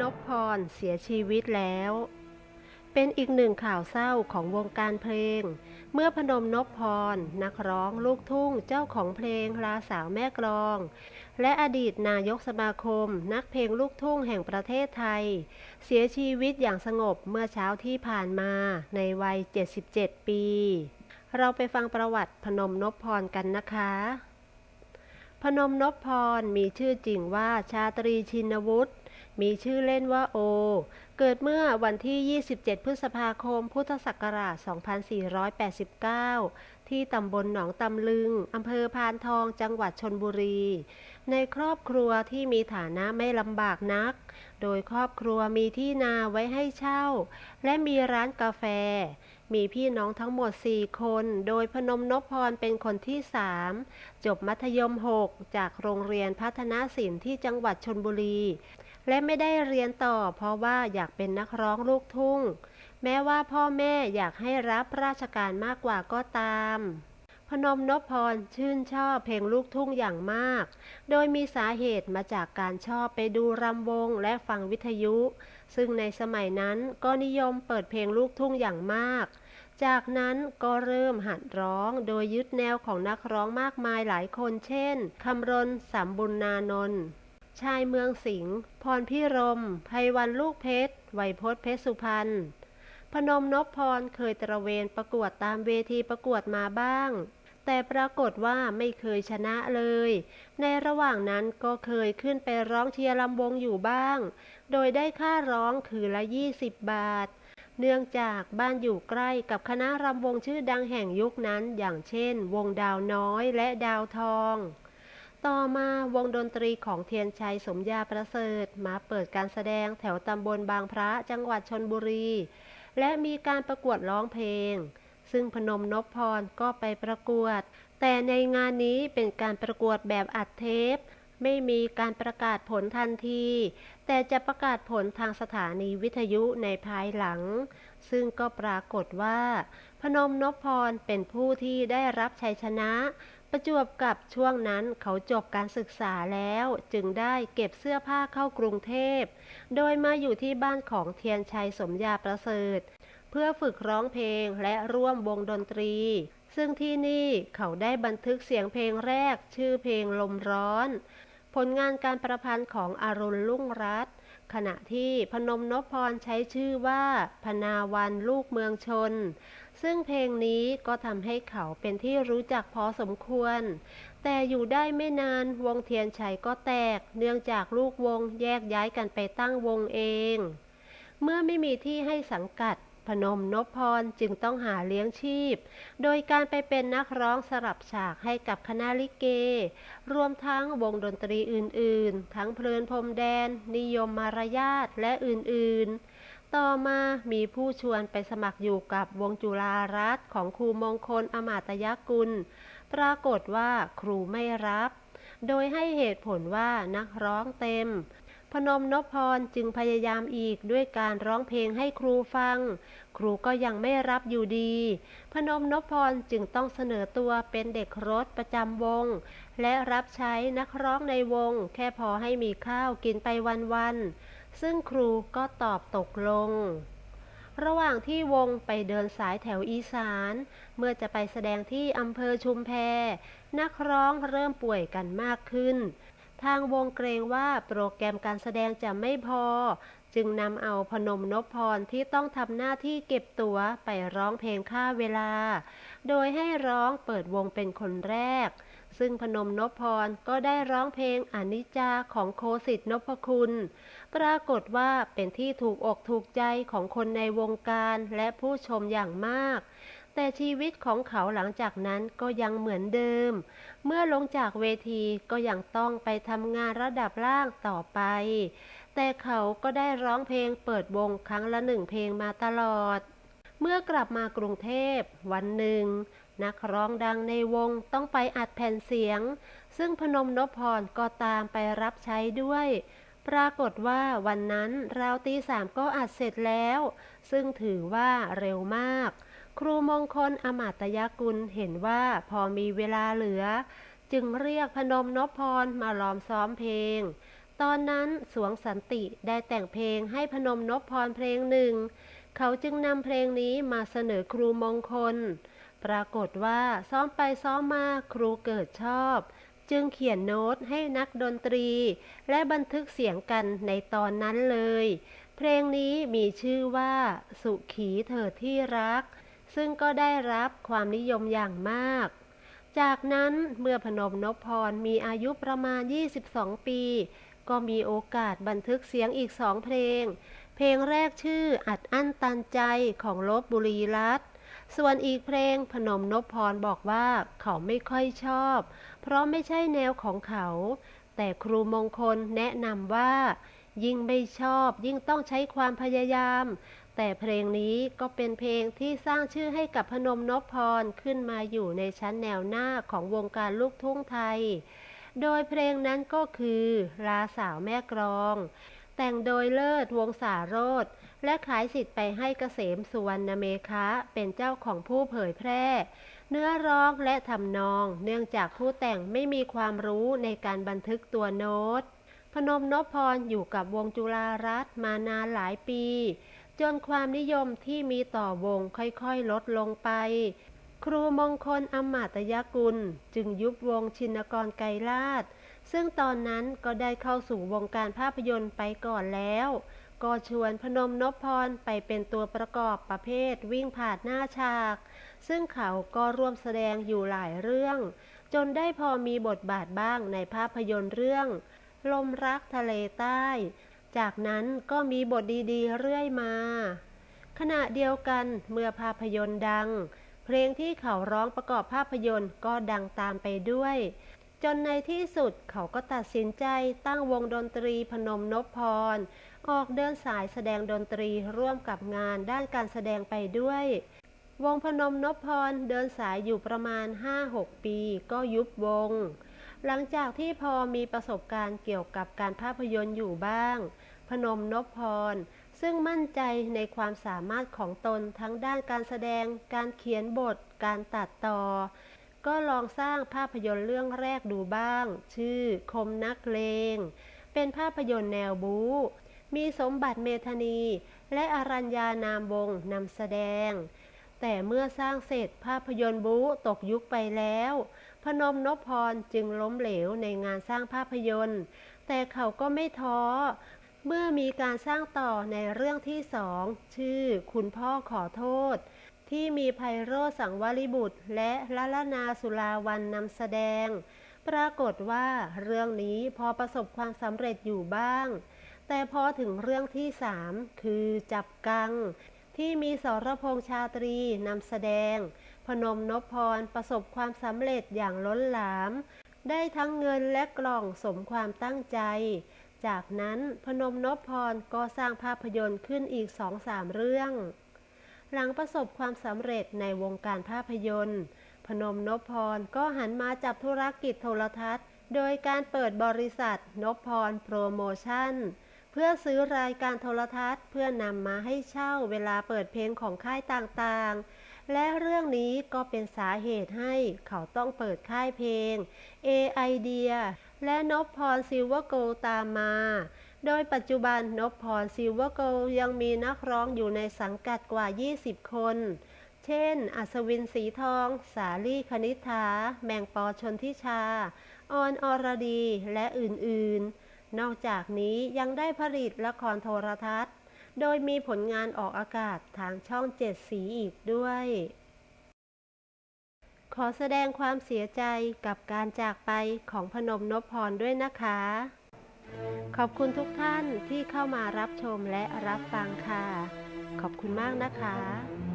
นพพรเสียชีวิตแล้ว เป็นอีกหนึ่งข่าวเศร้าของวงการเพลง เมื่อพนมนพพร นักร้องลูกทุ่งเจ้าของเพลงลาสาวแม่กลอง และอดีตนายกสมาคม นักเพลงลูกทุ่งแห่งประเทศไทย เสียชีวิตอย่างสงบเมื่อเช้าที่ผ่านมาในวัย 77 ปี เราไปฟังประวัติพนมนพพรกันนะคะพนมนพพรมีชื่อจริงว่าชาตรีชินวุฒิ มีชื่อเล่นว่าโอ เกิดเมื่อวันที่ 27 พฤษภาคม พุทธศักราช 2489 ที่ตำบลหนองตำลึง อำเภอพานทอง จังหวัดชนบุรี ในครอบครัวที่มีฐานะไม่ลำบากนัก โดยครอบครัวมีที่นาไว้ให้เช่า และมีร้านกาแฟ มีพี่น้องทั้งหมด 4 คน โดยพนมนพพรเป็นคนที่ 3 จบมัธยม 6 จากโรงเรียนพัฒนาศิลป์ที่จังหวัดชนบุรี และไม่ได้เรียนต่อ เพราะว่าอยากเป็นนักร้องลูกทุ่ง แม้ว่าพ่อแม่อยากให้รับราชการมากกว่าก็ตาม พนมนพพรชื่นชอบเพลงลูกทุ่งอย่างมาก โดยมีสาเหตุมาจากการชอบไปดูรำวงและฟังวิทยุ ซึ่งในสมัยนั้นก็นิยมเปิดเพลงลูกทุ่งอย่างมาก จากนั้นก็เริ่มหัดร้องโดยยึดแนวของนักร้องมากมายหลายคน เช่นคำรณสามบุญนานนท์ ชายเมืองสิงห์พรพิรมไพวันลูกเพชรไวยพจน์เพชรสุพรรณพนมนพพรเคยตระเวนประกวดตามเวทีประกวดมาบ้าง แต่ปรากฏว่าไม่เคยชนะเลย ในระหว่างนั้นก็เคยขึ้นไปร้องเชียร์ลำวงอยู่บ้าง โดยได้ค่าร้องคือละ 20 บาท เนื่องจากบ้านอยู่ใกล้กับคณะรำวงชื่อดังแห่งยุคนั้น อย่างเช่น วงดาวน้อยและดาวทอง ต่อมาวงดนตรีของเทียนชัยสมยาประเสริฐ มาเปิดการแสดงแถวตำบลบางพระจังหวัดชนบุรี และมีการประกวดร้องเพลง ซึ่งพนมนพพรก็ไปประกวด แต่ในงานนี้เป็นการประกวดแบบอัดเทป ไม่มีการประกาศผลทันที แต่จะประกาศผลทางสถานีวิทยุในภายหลัง ซึ่งก็ปรากฏว่า พนมนพพรเป็นผู้ที่ได้รับชัยชนะ ประจวบกับช่วงนั้นเขาจบการศึกษาแล้วจึงได้เก็บเสื้อผ้าเข้ากรุงเทพ โดยมาอยู่ที่บ้านของเทียนชัยสมยาประเสริฐ เพื่อฝึกร้องเพลงและร่วมวงดนตรี ซึ่งที่นี่เขาได้บันทึกเสียงเพลงแรกชื่อเพลงลมร้อน ผลงานการประพันธ์ของอรุณลุ่งรัตขณะที่พนมนพพรใช้ชื่อว่าพนาวันลูกเมืองชน ซึ่งเพลงนี้ก็ทำให้เขาเป็นที่รู้จักพอสมควร แต่อยู่ได้ไม่นานวงเทียนชัยก็แตก เนื่องจากลูกวงแยกย้ายกันไปตั้งวงเอง เมื่อไม่มีที่ให้สังกัดพนมนพพรจึงต้องหาเลี้ยงชีพ โดยการไปเป็นนักร้องสลับฉากให้กับคณะลิเก รวมทั้งวงดนตรีอื่นๆ ทั้งเพลินพรมแดน นิยมมารยาทและอื่นๆ ต่อมามีผู้ชวนไปสมัครอยู่กับวงจุฬารัตของครูมงคลอมาตยกุล ปรากฏว่าครูไม่รับ โดยให้เหตุผลว่านักร้องเต็ม พนมนพพรจึงพยายามอีกด้วยการร้องเพลงให้ครูฟัง ครูก็ยังไม่รับอยู่ดี พนมนพพรจึงต้องเสนอตัวเป็นเด็กรถประจำวง และรับใช้นักร้องในวง แค่พอให้มีข้าวกินไปวันๆ ซึ่งครูก็ตอบตกลง ระหว่างที่วงไปเดินสายแถวอีสาน เมื่อจะไปแสดงที่อำเภอชุมแพ นักร้องเริ่มป่วยกันมากขึ้น ทางวงเกรงว่าโปรแกรมการแสดงจะไม่พอ จึงนำเอาพนมนพพรที่ต้องทำหน้าที่เก็บตัวไปร้องเพลงค่าเวลา โดยให้ร้องเปิดวงเป็นคนแรก ซึ่งพนมนพพรก็ได้ร้องเพลงอนิจจาของโคสิทธนพคุณ ปรากฏว่าเป็นที่ถูกอกถูกใจของคนในวงการและผู้ชมอย่างมาก แต่ชีวิตของเขาหลังจากนั้นก็ยังเหมือนเดิม เมื่อลงจากเวทีก็ยังต้องไปทำงานระดับล่างต่อไป แต่เขาก็ได้ร้องเพลงเปิดวงครั้งละหนึ่งเพลงมาตลอด เมื่อกลับมากรุงเทพวันหนึ่ง นักร้องดังในวงต้องไปอัดแผ่นเสียง ซึ่งพนมนพพรก็ตามไปรับใช้ด้วย ปรากฏว่าวันนั้นราวตีสามก็อัดเสร็จแล้ว ซึ่งถือว่าเร็วมาก ครูมงคลอมาตยกุลเห็นว่าพอมีเวลาเหลือ จึงเรียกพนมนพพรมาล้อมซ้อมเพลง ตอนนั้นสวงสันติได้แต่งเพลงให้พนมนพพรเพลงหนึ่ง เขาจึงนำเพลงนี้มาเสนอครูมงคล ปรากฏว่าซ้อมไปซ้อมมาครูเกิดชอบ จึงเขียนโน้ตให้นักดนตรี และบันทึกเสียงกันในตอนนั้นเลย เพลงนี้มีชื่อว่า สุขีเถิดที่รัก ซึ่งก็ได้รับความนิยมอย่างมาก จากนั้นเมื่อพนมนพพรมีอายุประมาณ 22 ปี ก็มีโอกาสบันทึกเสียงอีกสองเพลง เพลงแรกชื่ออัดอั้นตันใจของลบบุรีรัฐ ส่วนอีกเพลงพนมนพพรบอกว่าเขาไม่ค่อยชอบ เพราะไม่ใช่แนวของเขา แต่ครูมงคลแนะนำว่า ยิ่งไม่ชอบยิ่งต้องใช้ความพยายาม แต่เพลงนี้ก็เป็นเพลงที่สร้างชื่อให้กับพนมนพพรขึ้นมาอยู่ในชั้นแนวหน้าของวงการลูกทุ่งไทย โดยเพลงนั้นก็คือลาสาวแม่กรอง แต่งโดยเลิศวงสาโรธ และขายสิทธิ์ไปให้เกษมสุวรรณเมคะเป็นเจ้าของผู้เผยแพร่ เนื้อร้องและทำนอง เนื่องจากผู้แต่งไม่มีความรู้ในการบันทึกตัวโน้ต พนมนพพรอยู่กับวงจุฬารัตน์มานานหลายปี จนความนิยมที่มีต่อวงค่อยๆลดลงไป ครูมงคลอมาตยกุล จึงยุบวงชินกรไกรลาดซึ่งตอนนั้นก็ได้เข้าสู่วงการภาพยนตร์ไปก่อนแล้ว ก็ชวนพนมนพพรไปเป็นตัวประกอบประเภทวิ่งผ่านหน้าฉาก ซึ่งเขาก็ร่วมแสดงอยู่หลายเรื่อง จนได้พอมีบทบาทบ้างในภาพยนตร์เรื่อง ลมรักทะเลใต้ จากนั้นก็มีบทดีๆ เรื่อยมา ขณะเดียวกันเมื่อภาพยนตร์ดัง เพลงที่เขาร้องประกอบภาพยนตร์ก็ดังตามไปด้วยจนในที่สุดเขาก็ตัดสินใจตั้งวงดนตรีพนมนพพร ออกเดินสายแสดงดนตรีร่วมกับงานด้านการแสดงไปด้วย วงพนมนพพรเดินสายอยู่ประมาณ 5-6 ปีก็ยุบวง หลังจากที่พอมีประสบการณ์เกี่ยวกับการภาพยนตร์อยู่บ้าง พนมนพพรซึ่งมั่นใจในความสามารถของตนทั้งด้านการแสดง การเขียนบท การตัดต่อ ก็ลองสร้างภาพยนตร์เรื่องแรกดูบ้าง ชื่อคมนักเลง เป็นภาพยนตร์แนวบู๊ มีสมบัติเมธานี และอรัญญานามวงศ์นำแสดง แต่เมื่อสร้างเสร็จภาพยนตร์บู๊ตกยุคไปแล้ว พนมนพพรจึงล้มเหลวในงานสร้างภาพยนตร์ แต่เขาก็ไม่ท้อ เมื่อมีการสร้างต่อในเรื่องที่สอง ชื่อคุณพ่อขอโทษ ที่มีไพโรสังวริบุตร และละละนาสุลาวันนำแสดง ปรากฏว่าเรื่องนี้พอประสบความสำเร็จอยู่บ้าง แต่พอถึงเรื่องที่สามคือจับกัง ที่มีสรพงษ์ชาตรีนำแสดง พนมนพพรประสบความสำเร็จอย่างล้นหลาม ได้ทั้งเงินและกล่องสมความตั้งใจ จากนั้นพนมนพพรก็สร้างภาพยนตร์ขึ้นอีกสองสามเรื่อง หลังประสบความสำเร็จในวงการภาพยนตร์ พนมนพพรก็หันมาจับธุรกิจโทรทัศน์ โดยการเปิดบริษัทนพพรโปรโมชั่น เพื่อซื้อรายการโทรทัศน์ เพื่อนำมาให้เช่าเวลาเปิดเพลงของค่ายต่างๆ และเรื่องนี้ก็เป็นสาเหตุให้เขาต้องเปิดค่ายเพลง A i d e a และนพพรซิลเวอร์โกตามมา โดยปัจจุบันนพพรซิลเวอร์โกยังมีนักร้องอยู่ในสังกัดกว่า 20 คน เช่น อัศวินสีทอง สาลี่คณิษฐาแมงปอชนทิชา ออนอรดี และอื่นๆ นอกจากนี้ยังได้ผลิตละครโทรทัศน์ โดยมีผลงานออกอากาศทางช่องเจ็ดสีอีกด้วย ขอแสดงความเสียใจกับการจากไปของพนมนพพรด้วยนะคะ ขอบคุณทุกท่านที่เข้ามารับชมและรับฟังค่ะ ขอบคุณมากนะคะ